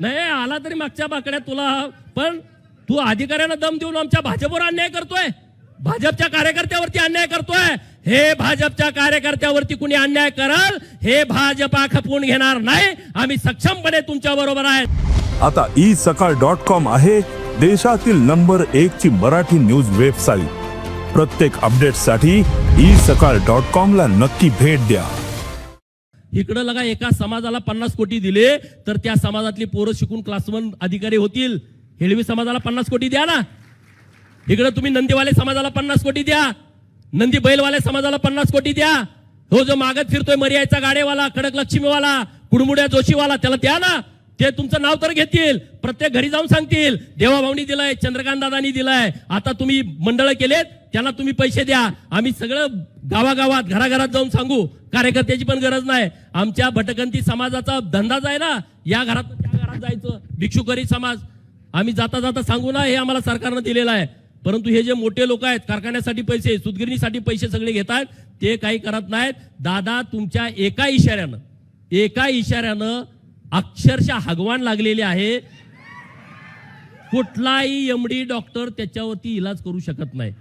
नाही आला तरी मागच्या बाकड्यात तुला पण तू अधिकाऱ्यांना दम देऊन आमच्या भाजपवर अन्याय करतोय. भाजपच्या कार्यकर्त्यावरती अन्याय करतोय. हे भाजपच्या कार्यकर्त्यावरती कुणी अन्याय कराल हे भाजपा खपवून घेणार नाही. आम्ही सक्षमपणे तुमच्या बरोबर आहेत आता ई सकाळ डॉट कॉम आहे देशातील नंबर एक ची मराठी न्यूज वेबसाईट प्रत्येक अपडेटसाठी ई सकाळ डॉट कॉम ला नक्की भेट द्या. इकडं लगा एका समाजाला पन्नास कोटी दिले तर त्या समाजातली पोरं शिकून क्लास वन अधिकारी होतील. हेळवी समाजाला पन्नास कोटी द्या ना. इकडं तुम्ही नंदीवाले समाजाला पन्नास कोटी द्या. नंदी बैलवाले समाजाला पन्नास कोटी द्या. हो जो मागत फिरतोय मर्यायचा गाडेवाला कडक लक्ष्मीवाला कुडमुड्या जोशीवाला त्याला द्या ना. ते तुमचं नाव तर घेतील प्रत्येक घरी जाऊन सांगतील. देवाभाऊनी दिलाय चंद्रकांत दादानी दिलाय. आता तुम्ही मंडळ केलेत त्यांना तुम्ही पैसे द्या. आम्ही सगळं गावागावात घराघरात जाऊन सांगू. कार्यकर्त्याची पण गरज नाही. आमच्या भटकंती समाजाचा धंदाच आहे ना. या घरात त्या घरात जायचं. भिक्षुकरी समाज. आम्ही जाता जाता सांगू ना हे आम्हाला सरकारनं दिलेलं आहे. परंतु हे जे मोठे लोक आहेत कारखान्यासाठी पैसे सुदगिरणीसाठी पैसे सगळे घेत आहेत ते काही करत नाहीत. दादा तुमच्या एका इशाऱ्यानं एका इशाऱ्यानं अक्षरशः हगवान लागलेले आहे. कुठलाही एमडी डॉक्टर त्याच्यावरती इलाज करू शकत नाही.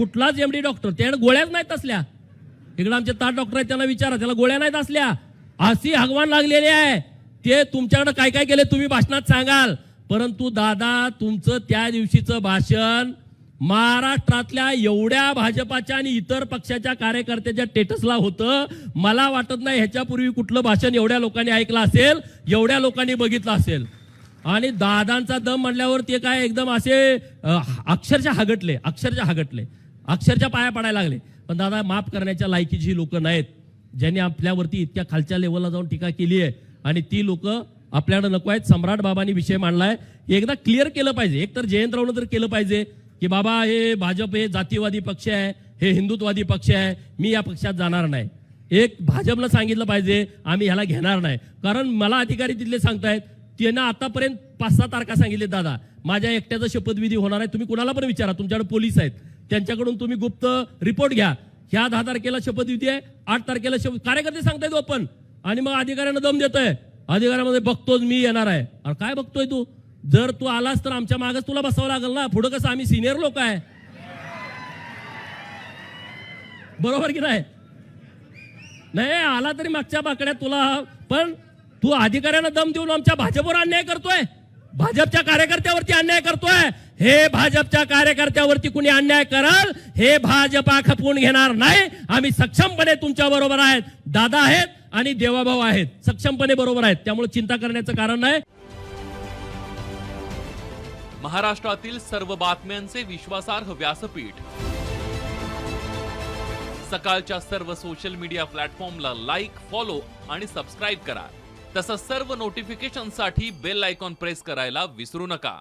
कुठलाच एमडी डॉक्टर त्याने गोळ्याच नाहीत असल्या. इकडे आमचे ताट डॉक्टर आहेत त्यांना विचारा त्याला गोळ्या नाहीत असल्या. अशी हगवान लागलेली आहे. ते तुमच्याकडे काय काय केले तुम्ही भाषणात सांगाल. परंतु दादा तुमचं त्या दिवशीचं भाषण महाराष्ट्रातल्या एवढ्या भाजपाच्या आणि इतर पक्षाच्या कार्यकर्त्याच्या टेटसला होतं. मला वाटत नाही ह्याच्यापूर्वी कुठलं भाषण एवढ्या लोकांनी ऐकलं असेल एवढ्या लोकांनी बघितलं असेल. आणि दादांचा दम म्हणल्यावर ते काय एकदम असे अक्षरशः हगटले अक्षरशः हगटले. अक्षरशः पाया पडायला लागले. पण दादा माफ करण्याच्या लायकीची लोक नाहीत ज्यांनी आपल्यावरती इतक्या खालच्या लेवलला जाऊन टीका केली आहे आणि ती लोक आपल्याकडे नको आहेत. सम्राट बाबांनी विषय मांडलाय एकदा क्लिअर केलं पाहिजे. एक तर जयंतरावनं तर केलं पाहिजे की बाबा हे भाजप हे जातीवादी पक्ष आहे हे हिंदुत्वादी पक्ष आहे मी या पक्षात जाणार नाही. एक भाजपनं सांगितलं पाहिजे आम्ही ह्याला घेणार नाही. कारण मला अधिकारी तिथले सांगतायत त्यांना आतापर्यंत पाच सहा तारखा सांगितले दादा. माझ्या एकट्याचा शपथविधी होणार आहे. तुम्ही कुणाला पण विचारा तुमच्याकडे पोलीस आहेत. त्यांच्याकडून तुम्ही गुप्त रिपोर्ट घ्या. ह्या दहा तारखेला शपथविधी आहे आठ तारखेला शपथ कार्यकर्ते सांगतायत हो ओपन आणि मग अधिकाऱ्यांना दम देतोय. अधिकाऱ्यामध्ये बघतोच मी येणार आहे. अरे काय बघतोय तू? जर तू आलास तर आमच्या मागच तुला बसावं लागेल ना. पुढं कसं आम्ही सिनियर लोक आहे. बरोबर की नाही? नाही आला तरी मागच्या बाकड्यात तुला पण तू अधिकाऱ्यांना दम देऊन आमच्या भाजपवर अन्याय करतोय. भाजपच्या कार्यकर्त्यावरती अन्याय करतोय. हे भाजपच्या कार्यकर्त्यावरती कुणी अन्याय कराल हे भाजपा खपवून घेणार नाही. आम्ही सक्षमपणे तुमच्या बरोबर आहेत. दादा आहेत आणि देवाभाऊ आहेत. सक्षमपणे बरोबर आहेत. त्यामुळे चिंता करण्याचं कारण नाही. महाराष्ट्रातील सर्व बातम्यांचे विश्वासार्ह व्यासपीठ. सकाळच्या सर्व सोशल मीडिया प्लॅटफॉर्मला लाईक फॉलो आणि सबस्क्राईब करा. तसंच सर्व नोटिफिकेशनसाठी बेल आयकॉन प्रेस करायला विसरू नका.